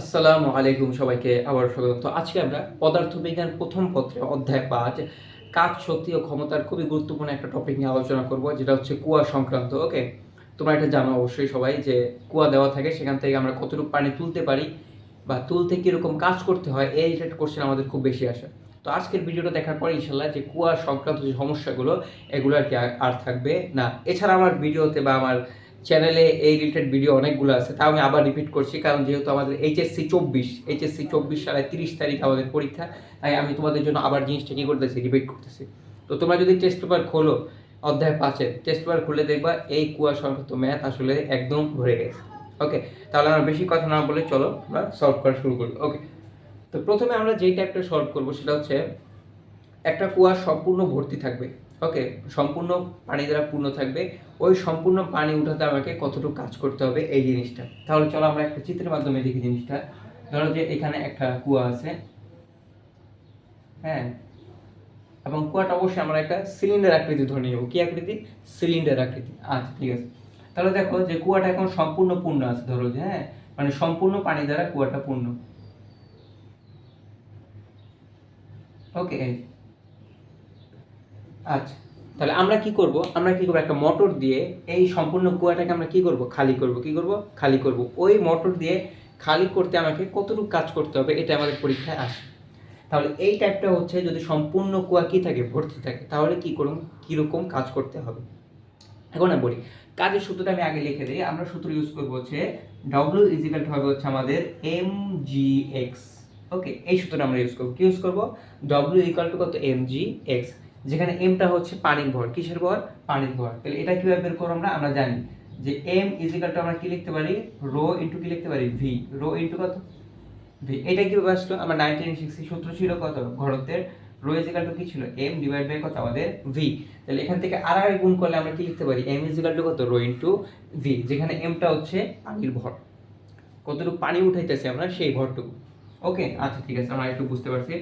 আসসালামু আলাইকুম সবাইকে আবার স্বাগত তো আজকে আমরা পদার্থবিজ্ঞান প্রথম পত্রে, অধ্যায় পাঁচ, কাজ শক্তি ও ক্ষমতার খুবই গুরুত্বপূর্ণ একটা টপিক নিয়ে আলোচনা করব, যেটা হচ্ছে কুয়া সংক্রান্ত ওকে তোমরা এটা জানো অবশ্যই সবাই যে কুয়া দেওয়া থাকে, সেখান থেকে আমরা কতটুকু পানি তুলতে পারি বা তুলতে কীরকম কাজ করতে হয়, এই রিলেটেড কোশ্চেন আমাদের খুব বেশি আসে। তো আজকের ভিডিওটা দেখার পরে ইনশাল্লাহ যে কুয়া সংক্রান্ত যে সমস্যাগুলো, এগুলো আর কি আর- থাকবে না। এছাড়া আমার ভিডিওতে বা আমার চ্যানেলে এই রিলেটেড ভিডিও অনেকগুলো আছে, তাও আমি আবার রিপিট করছি, কারণ যেহেতু আমাদের এইচএসসি চব্বিশ এইচএসসি চব্বিশ সালে তিরিশ তারিখ আমাদের পরীক্ষা, তাই আমি তোমাদের জন্য আবার জিনিসটা কী করতেছি রিপিট করতেছি। তো তোমরা যদি টেস্ট পেপার খোলো, অধ্যায় পাঁচের টেস্ট পেপার খুলে দেখবা, এই কুয়া সংক্রান্ত ম্যাথ আসলে একদম ভরে গেছে। ওকে তাহলে আমরা বেশি কথা না বলে চলো আমরা সলভ করা শুরু করি। ওকে তো প্রথমে আমরা যেই টাইপটা সলভ করব সেটা হচ্ছে, একটা কুয়া সম্পূর্ণ ভর্তি থাকবে। ওকে, সম্পূর্ণ পানি দ্বারা পূর্ণ থাকবে। ওই সম্পূর্ণ পানি উঠাতে আমাকে কতটুকু কাজ করতে হবে এই জিনিসটা। তাহলে চলো আমরা একটা চিত্রের মাধ্যমে দেখি জিনিসটা। ধরো যে এখানে একটা কুয়া আছে। হ্যাঁ এবং কুয়াটা অবশ্যই আমরা একটা সিলিন্ডার আকৃতি ধরে নেব। কি আকৃতি? সিলিন্ডার আকৃতি। আচ্ছা ঠিক আছে। তাহলে দেখো যে কুয়াটা এখন সম্পূর্ণ পূর্ণ আছে, ধরো যে হ্যাঁ? মানে সম্পূর্ণ পানি দ্বারা কুয়াটা পূর্ণ। ওকে আচ্ছা তাহলে আমরা কি করব? আমরা কি করব? একটা মোটর দিয়ে এই সম্পূর্ণ কুয়াটাকে আমরা কি করব? খালি করব। কি করব? খালি করব। ওই মোটর দিয়ে খালি করতে আমাকে কতটুকু কাজ করতে হবে এটা আমাদের পরীক্ষায় আসে। তাহলে এই টাইপটা হচ্ছে যদি সম্পূর্ণ কুয়া কি থাকে? ভর্তি থাকে। তাহলে কি করুন? কীরকম কাজ করতে হবে? এখন আমি বলি, কাজের সূত্রটা আমি আগে লিখে দিই। আমরা সূত্র ইউজ করব হচ্ছে ডব্লিউ ইজিক্যাল হবে হচ্ছে আমাদের এম জি এক্স ওকে এই সূত্রটা আমরা ইউজ করব। কি ইউজ করব? ডব্লিউ ইকাল টু কত? এম জি এক্স যেখানে এমটা হচ্ছে পানির ভর। কিসের ভর? পানির ভর। তাহলে এটা কীভাবে বের করব আমরা? আমরা জানি যে এম ইজিক্যাল টু আমরা কি লিখতে পারি? রো ইন্টু কি লিখতে পারি? ভি রো ইন্টু কত? ভি এটা কীভাবে আসলো? আমরা নাইনটিন সিক্সটি সূত্র ছিল কত? ঘরত্বের রো ইজিক্যাল টু কি ছিল? এম ডিভাইড বাই কত? আমাদের ভি তাহলে এখান থেকে আর আর গুণ করলে আমরা কি লিখতে পারি? এম ইজিক্যাল টু কত? রো ইন্টু ভি যেখানে এমটা হচ্ছে পানির ভর। কতটুকু পানি উঠাইতেছে আমরা? সেই ভরটুকু। ওকে আচ্ছা ঠিক আছে। আমরা একটু বুঝতে পারছি।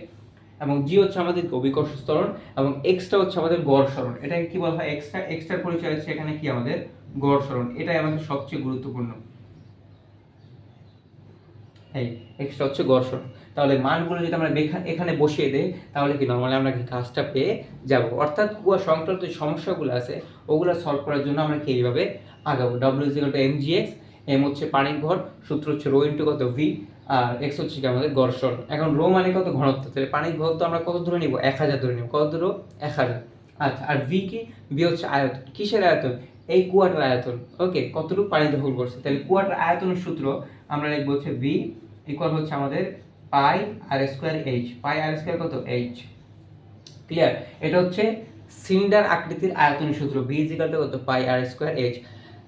এবং জি হচ্ছে আমাদের অভিকর্ষ স্তরণ এবং এক্সটা হচ্ছে আমাদের গড় সরণ এটাকে কি বলা হয়? এক্সট্রা এক্সট্রার পরিচয় হচ্ছে এখানে কি? আমাদের গড় সরণ এটাই আমাদের সবচেয়ে গুরুত্বপূর্ণ। এই এক্সট্রা হচ্ছে গড় সরণ তাহলে মানগুলো যদি আমরা এখানে বসিয়ে দেই, তাহলে কি নর্মালি আমরা কি কাজটা পেয়ে যাব? অর্থাৎ কুয়া সংক্রান্ত যে সমস্যাগুলো আছে, ওগুলো সলভ করার জন্য আমরা কি এইভাবে আগাবো? W to M G X M হচ্ছে পানির ভর সূত্র হচ্ছে রো ইন্টু কত? ভি আর এক্স হচ্ছে কি আমাদের গড়সর এখন রো মানে কত? ঘনত্ব। তাহলে পানির ঘনত্ব আমরা কত ধরে নিব? এক হাজার ধরে নিব। কত ধরো? এক হাজার। আচ্ছা আর ভি কি? ভি হচ্ছে আয়তন। কিসের আয়তন? এই কুয়াটার আয়তন। ওকে, কতটুকু পানি দখল করছে? তাহলে কুয়াটার আয়তনের সূত্র আমরা লিখব হচ্ছে ভি ইকুয়াল হচ্ছে আমাদের pi R square H pi R square কত? এইচ ক্লিয়ার এটা হচ্ছে সিলিন্ডার আকৃতির আয়তনের সূত্র। ভি ইজিকাল টু কত? পাই আর স্কোয়ার এইচ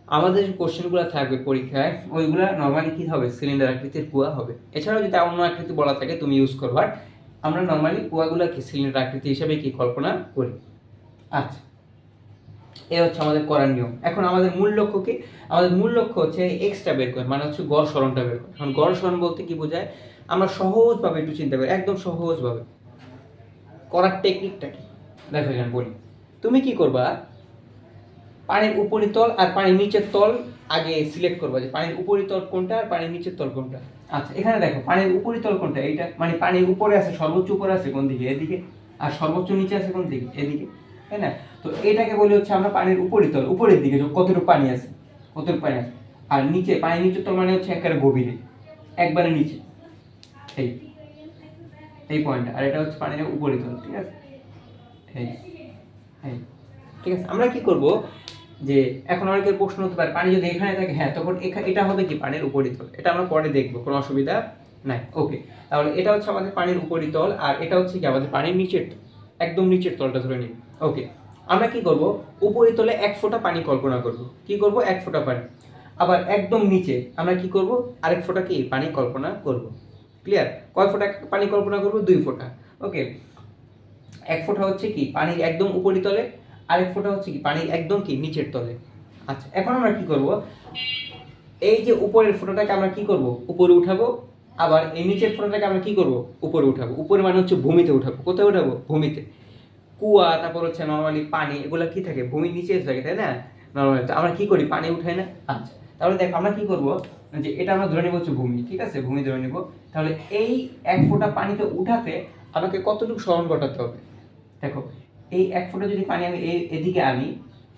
আমাদের যে কোশ্চেনগুলো থাকবে পরীক্ষায়, ওইগুলো নর্মালি কী হবে? সিলিন্ডার আকৃতির কুয়া হবে। এছাড়াও যদি অন্য আকৃতি বলা থাকে, তুমি ইউজ করো। বাট আমরা নর্মালি কুয়াগুলো কি সিলিন্ডার আকৃতি হিসেবে কি কল্পনা করি? আচ্ছা এ হচ্ছে আমাদের করার নিয়ম। এখন আমাদের মূল লক্ষ্য কি? আমাদের মূল লক্ষ্য হচ্ছে এক্সট্রা বের করা মানে হচ্ছে গড় সরণটা বের করা। এখন গড় সরণ বলতে কি বোঝায়? আমরা সহজভাবে একটু চিন্তা করি, একদম সহজভাবে। করার টেকনিকটা কি? দেখো, এখানে বলি। তুমি কি করবা? পানির উপরিতল আর পানির নিচের তল আগে সিলেক্ট করবা, যে পানির উপরিতল কোনটা আর পানির নিচের তল কোনটা। আচ্ছা এখানে দেখো, পানির উপরিতল কোনটা? এইটা মানে পানির উপরে আছে, সর্বোচ্চ উপরে আছে কোন দিকে? এদিকে। আর সর্বোচ্চ নিচে আছে কোন দিকে? এদিকে, তাই না? তো এটাকে বলি হচ্ছে আমরা পানির উপরিতল উপরের দিকে কতটুকু পানি আছে, কতটুকু পানি আছে। আর নিচে, পানির নিচের তল মানে হচ্ছে একেবারে গভীরে, একবারে নিচে। এই এই পয়েন্ট আর এটা হচ্ছে পানির উপরিতল ঠিক আছে? এই এই, ঠিক আছে। আমরা কি করব? যে এখন অনেকের প্রশ্ন হতে পারে, পানি যদি এখানে থাকে হ্যাঁ তখন এটা হবে কি পানির উপরিতল? এটা আমরা পরে দেখব, কোনো অসুবিধা নাই। ওকে তাহলে এটা হচ্ছে আমাদের পানির উপরিতল, আর এটা হচ্ছে কি আমাদের পানির নিচের। একদম নিচের তলটা ধরে নিই। ওকে আমরা কি করব? উপরিতলে এক ফোঁটা পানি কল্পনা করব। কি করব? এক ফোঁটা পানি। আবার একদম নিচে আমরা কি করব? আরেক ফোঁটা কি? পানি কল্পনা করব। ক্লিয়ার কয় ফোঁটা পানি কল্পনা করব? দুই ফোঁটা। ওকে এক ফোঁটা হচ্ছে কি? পানির একদম উপরিতলে আরেক ফোঁটা হচ্ছে কি পানির একদম কি নিচের তলে। আচ্ছা এখন আমরা কি করব? এই যে উপরের ফোঁটাটাকে আমরা কি করব? উপরে উঠাবো, আবার এই নিচের ফোঁটাটাকে আমরা কি করব? উপরে উঠাবো। উপরে মানে হচ্ছে ভূমিতে উঠাবো। কোথায় উঠাবো? ভূমিতে। কুয়া, তারপর হচ্ছে নর্মালি পানি, এগুলো কি থাকে? ভূমির নিচে থাকে, তাই না? নর্মালি আমরা কি করি? পানি উঠাই না? আচ্ছা তাহলে দেখো, আমরা কি করব? যে এটা আমরা ধরে নেব হচ্ছে ভূমি, ঠিক আছে? ভূমি ধরে নেব। তাহলে এই এক ফোঁটা পানিতে উঠাতে আমাকে কতটুকু স্মরণ ঘটাতে হবে? দেখো এই এক ফোঁটা যদি পানি আমি এই এদিকে আনি,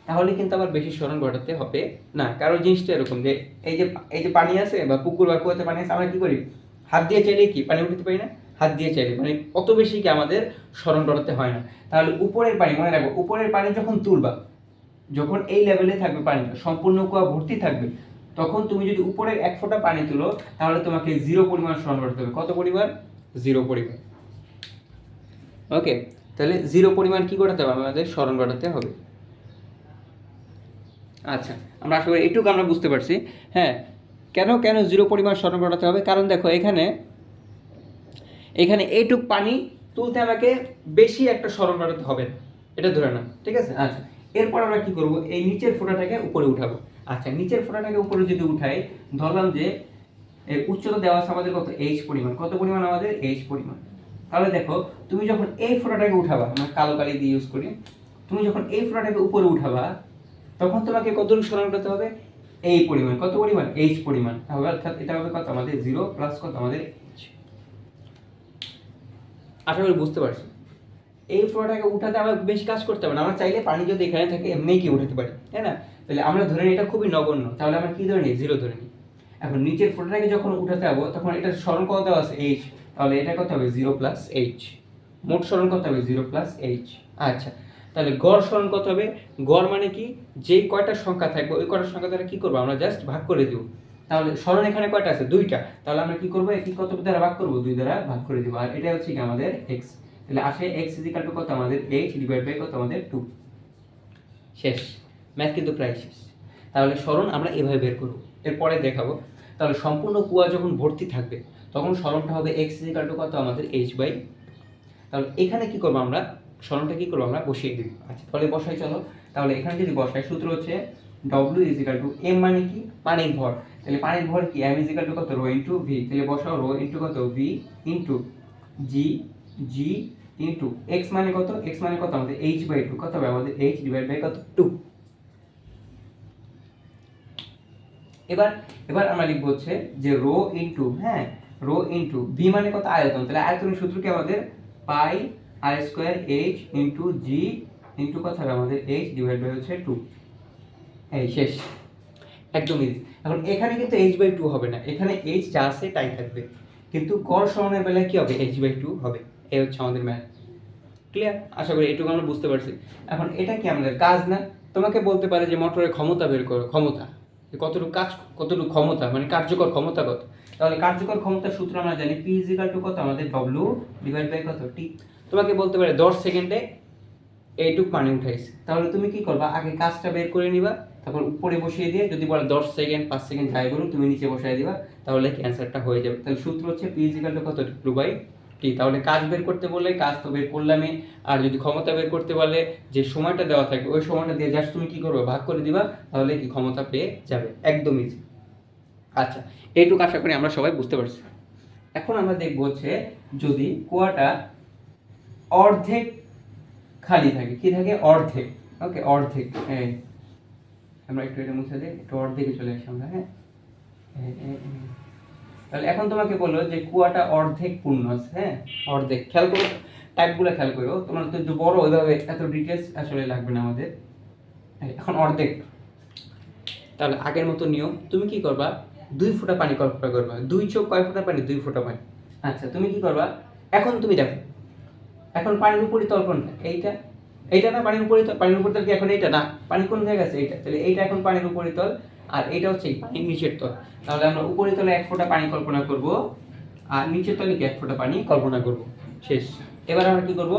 তাহলে কিন্তু আবার বেশি স্মরণ ঘটাতে হবে। না, কারণ জিনিসটা এরকম যে এই যে এই যে পানি আছে বা পুকুর বা কুয়াতে পানি আছে, আমরা কী করি? হাত দিয়ে চাইলে কি? পানি উঠাতে পারি না? হাত দিয়ে চাইলে। মানে অত বেশি কি আমাদের স্মরণ ঘটাতে হয় না। তাহলে উপরের পানি, মনে রাখব উপরের পানি যখন তুলবা, যখন এই লেভেলে থাকবে পানিটা, সম্পূর্ণ কুয়া ভর্তি থাকবে, তখন তুমি যদি উপরের এক ফোঁটা পানি তুলো, তাহলে তোমাকে জিরো পরিমাণ স্মরণ করতে হবে। কত পরিমাণ? জিরো পরিমাণ। ওকে তাহলে জিরো পরিমাণ কি করতে হবে? আমাদের স্মরণ ঘটাতে হবে। আচ্ছা আমরা আশা করি এইটুকু আমরা বুঝতে পারছি। হ্যাঁ কেন কেন জিরো পরিমাণ স্মরণ ঘটাতে হবে? কারণ দেখো, এখানে এখানে এইটুক পানি তুলতে আমাকে বেশি একটা স্মরণ ঘটাতে হবে। এটা ধরে না ঠিক আছে? আচ্ছা এরপর আমরা কি করব? এই নিচের ফোঁটাটাকে উপরে উঠাবো। আচ্ছা নিচের ফোঁটাটাকে উপরে যদি উঠাই, ধরলাম যে উচ্চতা দেওয়া আছে আমাদের কত? এইচ পরিমাণ। কত পরিমাণ আমাদের? এইচ পরিমাণ। তাহলে দেখো, তুমি যখন এই ফোঁটাটাকে উঠাবা, আমরা কালো কালি দিয়ে ইউজ করি, তুমি যখন এই ফোঁটাটাকে উপরে উঠাবা, তখন তোমাকে কতটুকু স্মরণ করতে হবে? এই পরিমাণ। কত পরিমাণ? এইচ পরিমাণ। তাহলে অর্থাৎ এটা হবে কত? আমাদের জিরো প্লাস কত? আমাদের আশা করি বুঝতে পারছি? এই ফ্লোটাকে উঠাতে আমার বেশি কাজ করতে হবে না। আমরা চাইলে পানি যদি এখানে থাকে, এমনিই কি উঠাতে পারি, তাই না? তাহলে আমরা ধরে নিই এটা খুবই নগণ্য। তাহলে আমরা কি ধরে নিই? জিরো ধরে নিই। এখন নিচের ফোটাটাকে যখন উঠাতে যাব, তখন এটা স্মরণ কত আছে? এইচ তাহলে এটা কত হবে? জিরো প্লাস এইচ মোট স্মরণ কত হবে? জিরো প্লাস এইচ আচ্ছা তাহলে গড় স্মরণ কত হবে? গড় মানে কি? যেই কয়টা সংখ্যা থাকবে, ওই কয়টা সংখ্যা দ্বারা কি করব? আমরা জাস্ট ভাগ করে দিব। তাহলে স্মরণ এখানে কয়টা আছে? দুইটা। তাহলে আমরা কি করব? একই কত দ্বারা ভাগ করব? দুই দ্বারা ভাগ করে দিব। আর এটা হচ্ছে কি আমাদের এক্স তাহলে আসে এক্স ইজিক্যাল টু কত? আমাদের এইচ ডিভাইড বাই কত? আমাদের টু শেষ। ম্যাথ কিন্তু প্রায় শেষ। তাহলে স্মরণ আমরা এভাবে বের করব। এরপরে দেখাবো। তাহলে সম্পূর্ণ কুয়া যখন ভর্তি থাকবে তখন স্মরণটা হবে এক্স ইজিক্যাল টু কত? আমাদের এইচ বাই তাহলে এখানে কি করব আমরা? স্মরণটা কি করব আমরা? বসিয়ে দিব। আচ্ছা তাহলে বসাই, চলো। তাহলে এখানে যদি বসাই, সূত্র হচ্ছে ডব্লিউ ইজিক্যাল টু এম মানে কি? পানির ভর। তাহলে পানির ভর কি? এম ইজিক্যাল টু কত? রো ইন্টু ভি তাহলে বসাও রো ইন্টু কত? V into G G into X মানে কত? এক্স মানে কত? আমাদের এইচ বাই টু কত হবে? আমাদের এইচ ডিভাইড বাই কত? টু এবার এবার আমরা লিখব হচ্ছে যে রো ইন্টু হ্যাঁ? রো ইন্টু ভি মানে কত আয়তন? তাহলে আয়তনের সূত্র কি আমাদের? Pi R square H into G into কত হবে? আমাদের এইচ ডিভাইড বাই হচ্ছে টু। এই শেষ। একদম ইজি এখন এখানে কিন্তু এইচ বাই টু হবে না। এখানে এইচ যা আছে তাই থাকবে। কিন্তু গড় সমানের বেলায় কি হবে? এইচ বাই টু হবে। এই হচ্ছে আমাদের ম্যাথ ক্লিয়ার আশা করি এটুকু আমরা বুঝতে পারছি। এখন এটা কি আমাদের কাজ না? তোমাকে বলতে পারে যে মোটরের ক্ষমতা বের করো। ক্ষমতা। কতটুকু কাজ কতটুকু ক্ষমতা? মানে কার্যকর ক্ষমতা কত? তাহলে কার্যকর ক্ষমতার সূত্র আমরা জানি পি ইজিক্যাল টু কত? আমাদের ডব্লিউ ডিভাইড বাই কত? টি তোমাকে বলতে পারে দশ সেকেন্ডে এইটুক পানি উঠাইছে। তাহলে তুমি কি করবা? আগে কাজটা বের করে নিবা, তারপর উপরে বসিয়ে দিয়ে যদি বলে দশ সেকেন্ড, পাঁচ সেকেন্ড যাই বলুন তুমি নিচে বসাই দিবা, তাহলে ক্যান্সারটা হয়ে যাবে। তাহলে সূত্র হচ্ছে পি ইজিক্যাল টু কত? ডব্লিউ বাই টি তাহলে কাজ বের করতে বললে কাজ তো বের করলামই। আর যদি ক্ষমতা বের করতে বলে যে সময়টা দেওয়া থাকবে ওই সময়টা দিয়ে জাস্ট তুমি কি করবে? ভাগ করে দিবা, তাহলে কি ক্ষমতা পেয়ে যাবে। একদম ইজি আচ্ছা এইটুকু আশা করি আমরা সবাই বুঝতে পারছি। এখন আমরা দেখব হচ্ছে যদি কুয়াটা অর্ধেক খালি থাকে, কি থাকে? অর্ধেক। ওকে অর্ধেক। হ্যাঁ আমরা একটু এটা মুছে দিই, একটু অর্ধেকে চলে আসি আমরা হ্যাঁ। তাহলে এখন তোমাকে বলল যে কুয়াটা অর্ধেক পূর্ণ আছে হ্যাঁ? অর্ধেক। খেয়াল করো টাইপগুলো খেয়াল করো। তোমার তো একটু বড়, ওইভাবে এত ডিটেলস আসলে লাগবে না আমাদের। এখন অর্ধেক। তাহলে আগের মতো নিয়ম। তুমি কি করবা? দুই ফোঁটা পানি কল্পনা করবা। দুই চোখ, কয় ফোঁটা পানি? দুই ফোঁটা পানি। আচ্ছা তুমি কি করবা? এখন তুমি দেখো, এখন পানির উপরিতল কোনটা এইটা এইটা না পানির উপরিতল? পানির উপরিতল কি এখন এইটা? না, পানি কোন জায়গায় আছে এইটা। তাহলে এইটা এখন পানির উপরিতল, আর এইটা হচ্ছে পানির নিচের তল। তাহলে আমরা উপরিতলে এক ফোঁটা পানি কল্পনা করব, আর নিচের তলে কি এক ফোঁটা পানি কল্পনা করব। শেষ। এবার আমরা কি করব?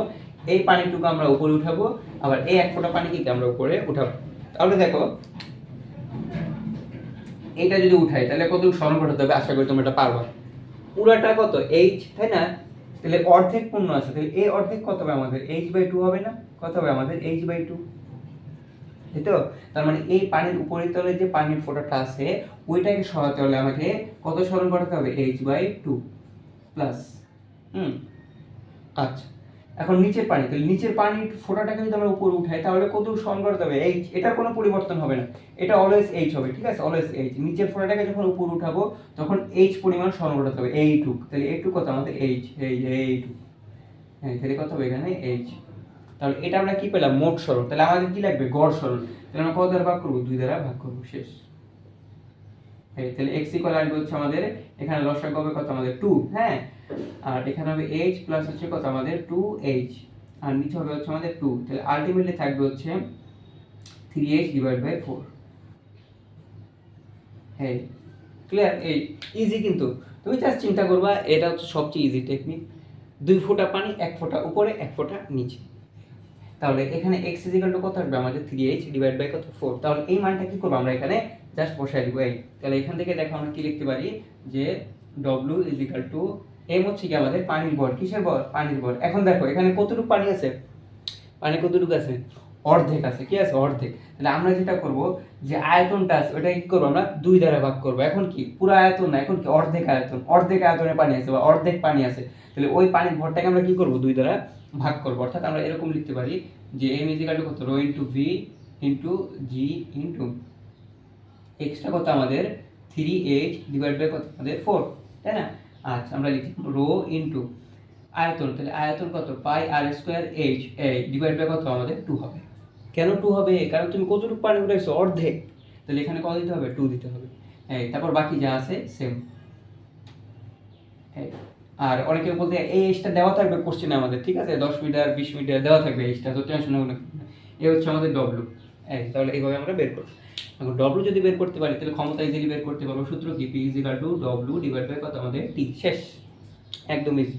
এই পানিটুকু আমরা উপরে উঠাবো, আবার এই এক ফোঁটা পানিকে কি আমরা উপরে উঠাবো। তাহলে দেখো এইটা যদি উঠাই, তাহলে কতটুকু স্মরণ ঘটাতে হবে? আশা করি তোমরা এটা পারবা। পুরাটা কত? এইচ তাই না? তাহলে অর্ধেক পূর্ণ আছে। তাহলে এই অর্ধেক কত হবে আমাদের? এইচ বাই টু হবে না? কত হবে আমাদের? এইচ বাই টু তাই তো? তার মানে এই পানির উপরিতলে যে পানির ফোঁটাটা আছে, ওইটাকে সরাতে হলে আমাকে কত স্মরণ করাতে হবে? H by two plus hmm? আচ্ছা। এখন নিচের পানি, তাহলে নিচের পানির ফোঁটাটাকে যদি আমরা উপরে উঠাই, তাহলে কত করতে হবে এইচ এটার কোনো পরিবর্তন হবে না। এটা অলওয়েজ এইচ হবে, ঠিক আছে? অলওয়েজ এইচ নিচের ফোঁটাটাকে যখন উপরে উঠাবো, তখন এইচ পরিমাণ করতে হবে, এইটুক। তাহলে এইটুক কত? আমাদের এইচ এই এইটুক। হ্যাঁ তাহলে কত হবে এখানে? এইচ তাহলে এটা আমরা কি পেলাম? মোট সরণ। তাহলে আমাদের কি লাগবে? গড় সরণ। তাহলে আমরা কত দ্বারা ভাগ করব? দুই দ্বারা ভাগ করব, শেষ। এই তাহলে এক্স ইকুয়াল আসবে হচ্ছে আমাদের, এখানে লসাগ হবে কত? আমাদের টু হ্যাঁ? আর এখানে হবে এইচ প্লাস হচ্ছে কত? আমাদের টু এইচ আর নিচে হবে হচ্ছে আমাদের টু তাহলে আলটিমেটলি থাকবে হচ্ছে three H divide by four হ্যাঁ ক্লিয়ার এই ইজি কিন্তু। তুমি জাস্ট চিন্তা করবা, এটা হচ্ছে সবচেয়ে ইজি টেকনিক দুই ফোঁটা পানি, এক ফোঁটা উপরে, এক ফোঁটা নিচে। তাহলে এখানে এক্স ইজিক্যাল টু কত আসবে আমাদের থ্রি এইচ ডিভাইড বাই কত? ফোর তাহলে এই মানটা কি করব আমরা এখানে? জাস্ট বসাই দিব। এই, তাহলে এখান থেকে দেখো আমরা কি লিখতে পারি? যে ডব্লিউ ইজিক্যাল টু এম হচ্ছে কি আমাদের পানির ভর কিসের ভর পানির ভর এখন দেখো, এখানে কতটুকু পানি আছে? পানি কতটুকু আছে? অর্ধেক আছে, কি আছে? অর্ধেক। তাহলে আমরা যেটা করব, যে আয়তনটা আছে ওটা কি করব আমরা? দুই দ্বারা ভাগ করব। এখন কি? পুরো আয়তন না, এখন কি? অর্ধেক আয়তন। অর্ধেক আয়তনে পানি আছে বা অর্ধেক পানি আছে। তাহলে ওই পানির ভরটাকে আমরা কি করব? দুই দ্বারা ভাগ করব। অর্থাৎ আমরা এরকম লিখতে পারি যে এম ইজিক্যাল টু কত? Rho into V into G into extra কত আমাদের? থ্রি এইট ডিভাইড বাই কত? আমাদের ফোর তাই না? আচ্ছা আমরা লিখি রো ইন্টু আয়তন তাহলে আয়তন কত? পাই আর স্কোয়ার এইচ এই ডিভাইড বাই কত? আমাদের টু হবে। কেন টু হবে? কারণ তুমি কতটুকু পানি উঠাইছো অর্ধেক। তাহলে এখানে কত দিতে হবে? টু দিতে হবে। এই তারপর বাকি যা আছে সেম আর অনেকে বলতে এই এইচটা দেওয়া থাকবে কোশ্চেনে আমাদের ঠিক আছে? দশ মিটার বিশ মিটার দেওয়া থাকবে এইচটা তো টেনশন হবে না। এ হচ্ছে আমাদের ডব্লু এই তাহলে এইভাবে আমরা বের করব। এখন ডব্লু যদি বের করতে পারি, তাহলে ক্ষমতা ইজিলি বের করতে পারব। সূত্র কি? P equal to W divide by কত আমাদের? টি শেষ। একদম ইজি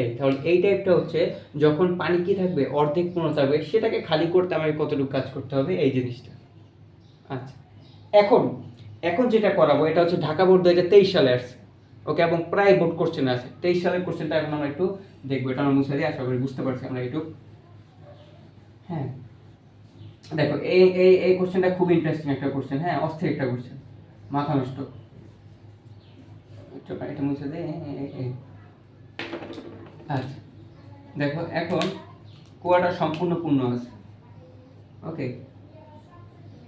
এই, তাহলে এই টাইপটা হচ্ছে যখন পানি কি থাকবে, অর্ধেক পূর্ণ থাকবে, সেটাকে খালি করতে আমাকে কতটুকু কাজ করতে হবে? এই জিনিসটা। আচ্ছা। এখন এখন যেটা করাবো, এটা হচ্ছে ঢাকা বোর্ড দু হাজার তেইশ সালে আসছে। ওকে এবং প্রায় বোর্ড কোশ্চেন আছে। তেইশ সালের কোশ্চেনটা এখন আমরা একটু দেখব, এটা আমরা মুছে আশা করি বুঝতে পারছি আমরা একটু। হ্যাঁ। দেখো, এই এই এই কোশ্চেনটা খুব ইন্টারেস্টিং একটা কোশ্চেন হ্যাঁ অস্থির একটা কোশ্চেন মাথা নষ্ট। এটা মুছে দে আচ্ছা দেখো, এখন কুয়াটা সম্পূর্ণ পূর্ণ আছে। ওকে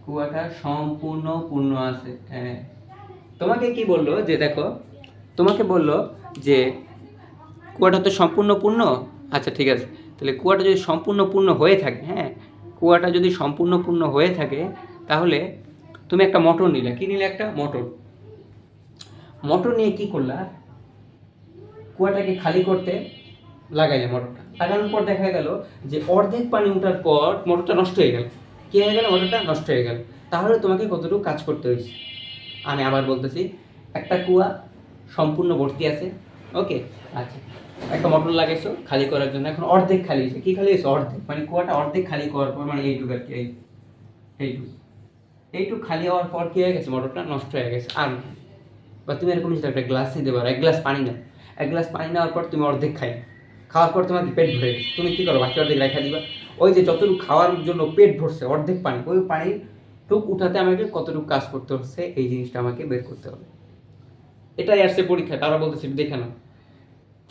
কুয়াটা সম্পূর্ণ পূর্ণ আছে হ্যাঁ। তোমাকে কি বলল যে, দেখো, তোমাকে বলল যে, কুয়াটা তো সম্পূর্ণ পূর্ণ? আচ্ছা ঠিক আছে। তাহলে কুয়াটা যদি সম্পূর্ণ পূর্ণ হয়ে থাকে হ্যাঁ কুয়াটা যদি সম্পূর্ণ পূর্ণ হয়ে থাকে, তাহলে তুমি একটা মটর নিলে। কি নিলে একটা? মটর মটর নিয়ে কি করলা? কুয়াটাকে খালি করতে লাগাইলে মটরটা লাগানোর পর দেখা গেল যে অর্ধেক পানি ওঠার পর মটরটা নষ্ট হয়ে গেল। কি হয়ে গেল? মোটরটা নষ্ট হয়ে গেল। তাহলে তোমাকে কতটুকু কাজ করতে হয়েছে? আমি আবার বলতেছি, একটা কুয়া সম্পূর্ণ ভর্তি আছে। ওকে আচ্ছা। একটা মোটর লাগাইছো, খালি করার জন্য। এখন অর্ধেক খালি হয়েছে। কি খালি হয়েছে? অর্ধেক। মানে কুয়াটা অর্ধেক খালি করার পর মানে এইটুকু আর কি, এই এইটুকু। এইটুকু খালি হওয়ার পর কি হয়ে গেছে? মোটরটা নষ্ট হয়ে গেছে। আর বা তুমি এরকম যদি একটা গ্লাস নিতে পারো, এক গ্লাস পানি নাও। এক গ্লাস পানি নেওয়ার পর তুমি অর্ধেক খাই খাওয়ার পর তোমার পেট ভরে তুমি কী করো? বাকি অর্ধেক রেখা দিবা। ওই যে যতটুকু খাওয়ার জন্য পেট ভরছে, অর্ধেক পানি, ওই পানি টুক উঠাতে আমাকে কতটুকু কাজ করতে হচ্ছে, এই জিনিসটা আমাকে বের করতে হবে। এটাই আসছে পরীক্ষা। তারা বলতেছে, দেখে নাও।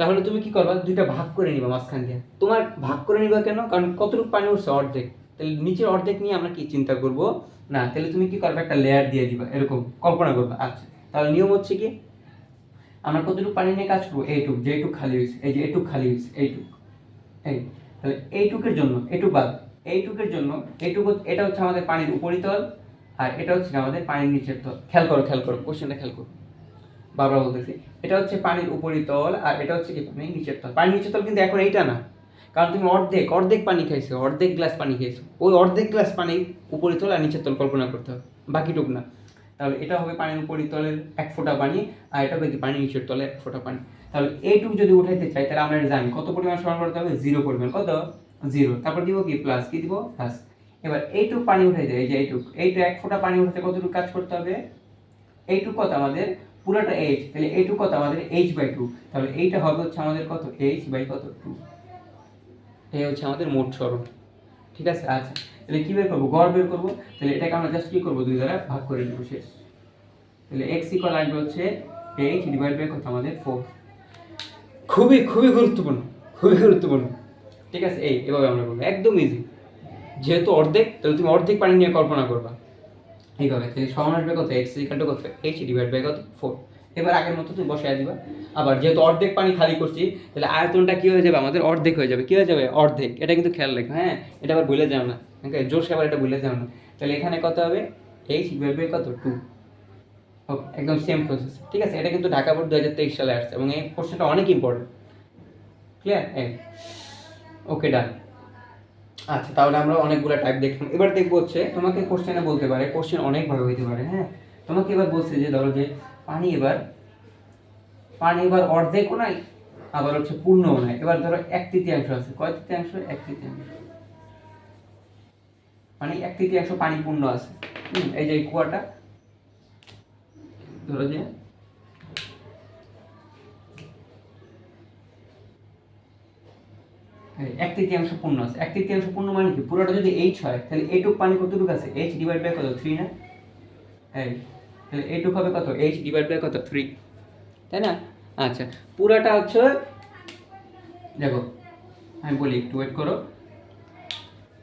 তাহলে তুমি কি করবা? দুইটা ভাগ করে নিবা মাঝখান দিয়ে। তোমার ভাগ করে নিবা কেন? কারণ কতটুকু পানি উঠছে? অর্ধেক। তাহলে নিচের অর্ধেক নিয়ে আমরা কি চিন্তা করব? না, তাহলে তুমি কি করবে? একটা লেয়ার দিয়ে দিবা, এরকম কল্পনা করবে। আচ্ছা তাহলে নিয়ম হচ্ছে কি? আমরা কতটুকু পানি নিয়ে কাজ করব? এইটুক, যেটুক খালি হয়েছে। এই যে এইটুক খালি হয়েছে, এইটুক। এই, তাহলে এইটুকের জন্য, এইটুক বাদ। এইটুকের জন্য, এইটুকু এটা হচ্ছে আমাদের পানির উপরিতল, আর এটা হচ্ছে আমাদের পানির নিচের তল। খেয়াল করো খেয়াল করো কোশ্চেনটা খেয়াল করো। বারবার বলতেছি। এটা হচ্ছে পানির উপরিতল আর এটা হচ্ছে কি পানির নিচের তল। পানির নিচের তল কিন্তু এখন এইটা না। কারণ তুমি অর্ধেক অর্ধেক পানি খাইছো, অর্ধেক গ্লাস পানি খাইছো ওই অর্ধেক গ্লাস পানি উপরিতল আর নিচের তল কল্পনা করতে হবে। বাকিটুক না। তাহলে এটা হবে পানির উপরিতলের এক ফোঁটা পানি আর এটা হবে কি পানির নিচের তলে এক ফোঁটা পানি। তাহলে এইটুকু যদি উঠাইতে চাই, তাহলে আমরা জানি। কত পরিমাণ সরল করতে হবে? জিরো পরিমাণ। কত? জিরো। তারপর দিব কি? প্লাস। কি দিব? প্লাস। এবার এইটুক পানি উঠাইতে এই যে এইটুক। এইটু এক ফোঁটা পানি উঠাতে কতটুকু কাজ করতে হবে? এইটুক কত আমাদের? পুরোটা এইচ তাহলে এইটুক কত? আমাদের এইচ বাই টু তাহলে এইটা হবে হচ্ছে আমাদের কত? এইচ বাই কত? টু এই হচ্ছে আমাদের মোট সরণ। ঠিক আছে? আচ্ছা তাহলে কী বের করব? গড় বের করব। তাহলে এটাকে আমরা জাস্ট কী করব? দুই দ্বারা ভাগ করে দেবো শেষ। তাহলে এক্স ইকুয়াল আসবে হচ্ছে এইচ ডিভাইড বাই কত? আমাদের ফোর খুবই খুবই গুরুত্বপূর্ণ খুবই গুরুত্বপূর্ণ। ঠিক আছে? এই, এভাবে আমরা বলব একদম ইজি যেহেতু অর্ধেক, তাহলে তুমি অর্ধেক পানি নিয়ে কল্পনা করবা। এইভাবে সমান আসবে কত? এক্স ইকালটা কত? এইচ ডিভাইড বাই কত? ফোর এবার আগের মতো তুমি বসায় দিবা। আবার যেহেতু অর্ধেক পানি খালি করছি, তাহলে আয়তনটা কী হয়ে যাবে? আমাদের অর্ধেক হয়ে যাবে। কী হয়ে যাবে? অর্ধেক। এটা কিন্তু খেয়াল রেখো হ্যাঁ? এটা আবার ভুলে যাও না। ওকে? জোরসে আবার এটা ভুলে যাও না। তাহলে এখানে কত হবে? এইচ ডিভাইড বাই কত? টু একদম সেম প্রসেস ঠিক আছে? এটা কিন্তু ঢাকা বোর্ড দু হাজার তেইশ সালে আসছে এবং এই কোশ্চেনটা অনেক ইম্পর্টেন্ট ক্লিয়ার ওকে ডান আচ্ছা তাহলে আমরা অনেকগুলো টাইপ দেখলাম। এবার দেখব হচ্ছে, তোমাকে কোশ্চেনে বলতে পারে কোশ্চেন অনেকভাবে হইতে পারে হ্যাঁ? তোমাকে এবার বলছে যে, ধরো যে, পানি এবার পানি এবার অর্ধেকও নাই, আবার হচ্ছে পূর্ণও নাই। এবার ধরো এক তৃতীয়াংশ আছে। কয় তৃতীয়াংশ? এক তৃতীয়াংশ। মানে এক তৃতীয়াংশ পানি পূর্ণ আছে এই যে কুয়াটা, ধরো যে এক তৃতীয়াংশ পূর্ণ আছে। এক তৃতীয়াংশ পূর্ণ মানে কি? পুরোটা যদি এইচ হয়, তাহলে এইটুক পানি কতটুকু আছে? এইচ ডিভাইড বাই কত? থ্রি না? এই, তাহলে এইটুক হবে কত? এইচ ডিভাইড বাই কত? থ্রি তাই না? আচ্ছা পুরাটা হচ্ছে দেখো, আমি বলি একটু ওয়েট করো।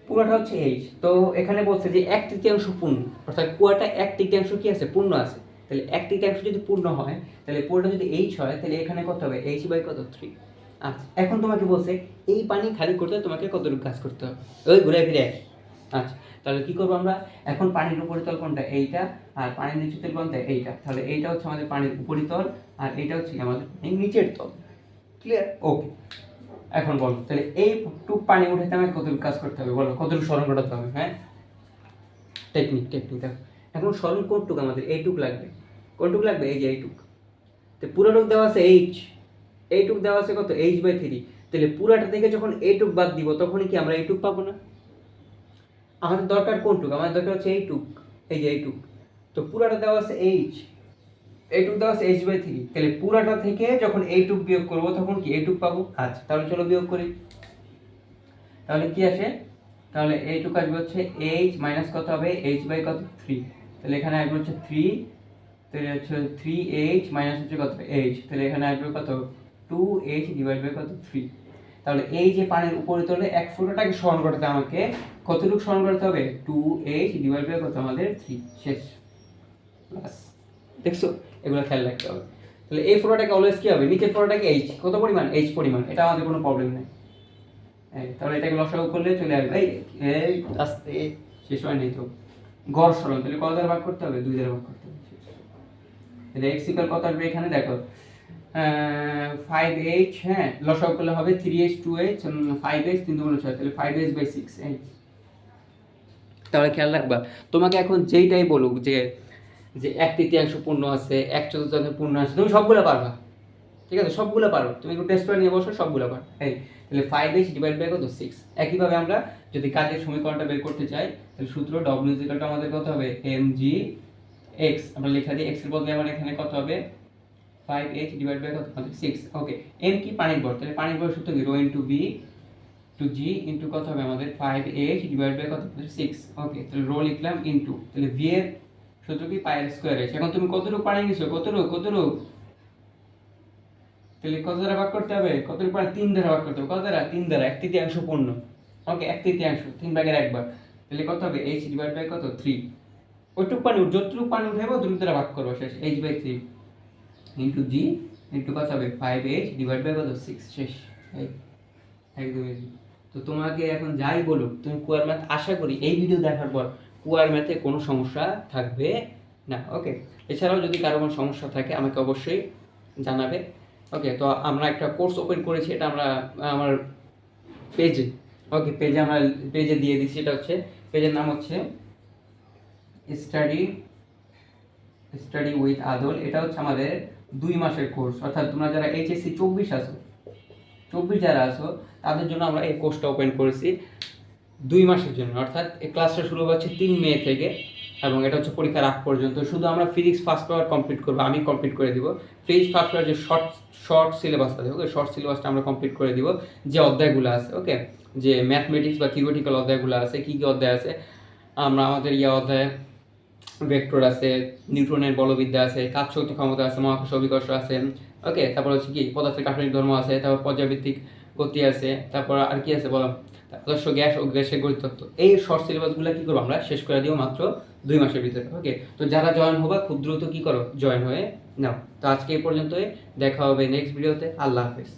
পুরোটা হচ্ছে এইচ তো এখানে বলছে যে এক তৃতীয়াংশ পূর্ণ, অর্থাৎ কুয়াটা এক তৃতীয়াংশ কি আছে? পূর্ণ আছে। তাহলে এক তৃতীয়াংশ যদি পূর্ণ হয়, তাহলে পুরোটা যদি এইচ হয়, তাহলে এখানে কত হবে? এইচ বাই কত? থ্রি আচ্ছা এখন তোমাকে বলছে, এই পানি খালি করতে তোমাকে কতটুকু কাজ করতে হবে? ওই ঘুরে ফিরে এক আচ্ছা তাহলে কী করব আমরা? এখন পানির উপরিতল কোনটা এইটা, আর পানির নিচের তল কোনটা এইটা। তাহলে এইটা হচ্ছে আমাদের পানির উপরিতল, আর এইটা হচ্ছে আমাদের পানির নিচের তল। ক্লিয়ার ওকে এখন বলো, তাহলে এই টুক পানি উঠাতে আমাকে কতটুকু কাজ করতে হবে? বলো, কতটুকু স্মরণ ঘটাতে হবে? হ্যাঁ? টেকনিক টেকনিক দেখো। এখন স্মরণ কোনটুক আমাদের? এইটুক লাগবে। কোনটুক লাগবে? এই যে এইটুক। তো পুরোটুক দেওয়া আছে এইচ। এইটুক দেওয়া আছে কত? এইচ বাই থ্রি তাহলে পুরাটা থেকে যখন এইটুক বাদ দিব, তখনই কি আমরা এইটুক পাবো না? আমাদের দরকার কোনটুক? আমাদের দরকার হচ্ছে এইটুক এই যে এইটুক তো পুরাটা দেওয়া আছে এইচ এইটুক দেওয়া আছে এইচ বাই থ্রি তাহলে পুরাটা থেকে যখন এইটুক বিয়োগ করব, তখন কি এইটুক পাবো? আচ্ছা তাহলে চলো বিয়োগ করি। তাহলে কি আসে? তাহলে এইটুক আসবে হচ্ছে এইচ মাইনাস কত হবে? এইচ বাই কত? থ্রি তাহলে এখানে আসবে হচ্ছে থ্রি তাহলে হচ্ছে থ্রি এইচ মাইনাস হচ্ছে কত? এইচ তাহলে এখানে আসবে কত? টু এইচ ডিভাইড বাই কত? থ্রি তাহলে এই যে পানির উপরে তোলে এক ফুটোটাকে স্মরণ করতে আমাকে কতটুকু স্মরণ করতে হবে? টু এইচ ডিভাইড বাই কত? আমাদের থ্রি শেষ। ব্যাস। দেখছ? এগুলো খেয়াল রাখতে হবে। তাহলে এই ফোটোটাকে অলওয়েজ কি হবে? নিচের ফোটোটাকে এইচ কত পরিমাণ? এইচ পরিমাণ। এটা আমাদের কোনো প্রবলেম নেই। তাহলে এটাকে লসাগু করলে চলে আসবে। এই আস্তে। শেষ হয় নাই তো। গড় সরণ। তাহলে কত ভাগ করতে হবে? দুই ভাগ করতে হবে। তাহলে এক্স ইকাল কত আসবে এখানে? দেখো। ফাইভ এইচ হ্যাঁ লসাগু করলে হবে three H two H five H তিন দুগুণ ছয়, তাহলে ফাইভ এইচ বাই সিক্স এই তাহলে খেয়াল রাখবা, তোমাকে এখন যেইটাই বলুক যে যে এক তৃতীয়াংশ পূর্ণ আছে, এক চতুর্থাংশ পূর্ণ আছে, তুমি সবগুলো পারবা। ঠিক আছে, সবগুলো পারো। তুমি একটু টেস্ট করে নিয়ে বসো, সবগুলো পারো। এই, তাহলে ফাইভ এইচ ডিভাইড বাই কত? সিক্স একইভাবে আমরা যদি কাজের সমীকরণটা বের করতে চাই, তাহলে সূত্র ডব্লিউ ইজিকালটা আমাদের কত হবে? এম জি এক্স আমরা লেখা দিই এক্সের বদলে আমার এখানে কত হবে? ফাইভ এইচ ডিভাইড বাই কত? সিক্স ওকে এম কি? পানির ভর তাহলে পানির ভর সূত্র কি? Rho into B two G into কত হবে আমাদের? ফাইভ এইচ ডিভাইড বাই কত? সিক্স ওকে তাহলে রো লিখলাম ইন্টু তাহলে ভি এর সূত্র কি? পায়ের স্কোয়ার এসে এখন তুমি কতটুকু পানি নিছো? কতটুকু কতটুকু তাহলে কত দ্বারা ভাগ করতে হবে? কতটুকু পানি? তিন দ্বারা ভাগ করতে হবে। কত দ্বারা? তিন দ্বারা। এক তৃতীয়াংশ পূর্ণ। ওকে এক তৃতীয়াংশ। তিন ভাগের এক ভাগ। তাহলে কত হবে? এইচ ডিভাইড বাই কত? থ্রি ওইটুকু পানি যতটুকু পানি উঠাবো দুটো দ্বারা ভাগ করব। শেষ। H by three into G into কত হবে ফাইভ এইচ ডিভাইড বাই কত সিক্স শেষ, এই, একদম easy। তো তোমাকে এখন যাই বলুক, তুমি কুয়ার ম্যাথ আশা করি এই ভিডিও দেখার পর কুয়ার ম্যাথে কোনো সমস্যা থাকবে না ওকে এছাড়াও যদি কারও কোনো সমস্যা থাকে, আমাকে অবশ্যই জানাবে ওকে তো আমরা একটা কোর্স ওপেন করেছি, এটা আমরা, আমার পেজে ওকে পেজে আমরা পেজে দিয়ে দিচ্ছি এটা হচ্ছে পেজের নাম হচ্ছে স্টাডি স্টাডি উইথ আদল এটা হচ্ছে আমাদের দুই মাসের কোর্স অর্থাৎ তোমরা যারা এইচএসসি চব্বিশ আছো, চব্বিশ যারা আছো, তাদের জন্য আমরা এই কোর্সটা ওপেন করেছি দুই মাসের জন্য। অর্থাৎ এই ক্লাসটা শুরু হচ্ছে তিন মে থেকে এবং এটা হচ্ছে পরীক্ষার আগ পর্যন্ত। শুধু আমরা ফিজিক্স ফার্স্ট পেপার কমপ্লিট করব, আমি কমপ্লিট করে দিব। ফিজিক্স ফার্স্ট পেপার যে শর্ট শর্ট সিলেবাস আছে ওকে শর্ট সিলেবাসটা আমরা কমপ্লিট করে দিব, যে অধ্যায়গুলো আছে ওকে যে ম্যাথমেটিক্স বা থিওরিটিক্যাল অধ্যায়গুলো আছে, কী কী অধ্যায় আছে, আমরা আমাদের ইয়ে অধ্যায় ভেক্টর আছে, নিউট্রনের বলবিদ্যা আছে কাজ শক্তি ক্ষমতা আছে, মহাকর্ষ অভিকর্ষ আছে। ওকে তারপর হচ্ছে কি? পদার্থের কাঠনিক ধর্ম আছে, তারপর পর্যাবৃত্তিক গতি আছে, তারপর আর কি আছে বলো? আদর্শ গ্যাস, ও গ্যাসের গতি এই শর্ট সিলেবাসগুলো কি করব আমরা? শেষ করে দিও মাত্র দুই মাসের ভিতরে ওকে তো যারা জয়েন হবা, খুব দ্রুত কি করো? জয়েন হয়ে নাও। তো আজকে এই পর্যন্তই, দেখা হবে নেক্সট ভিডিওতে আল্লাহ হাফেজ।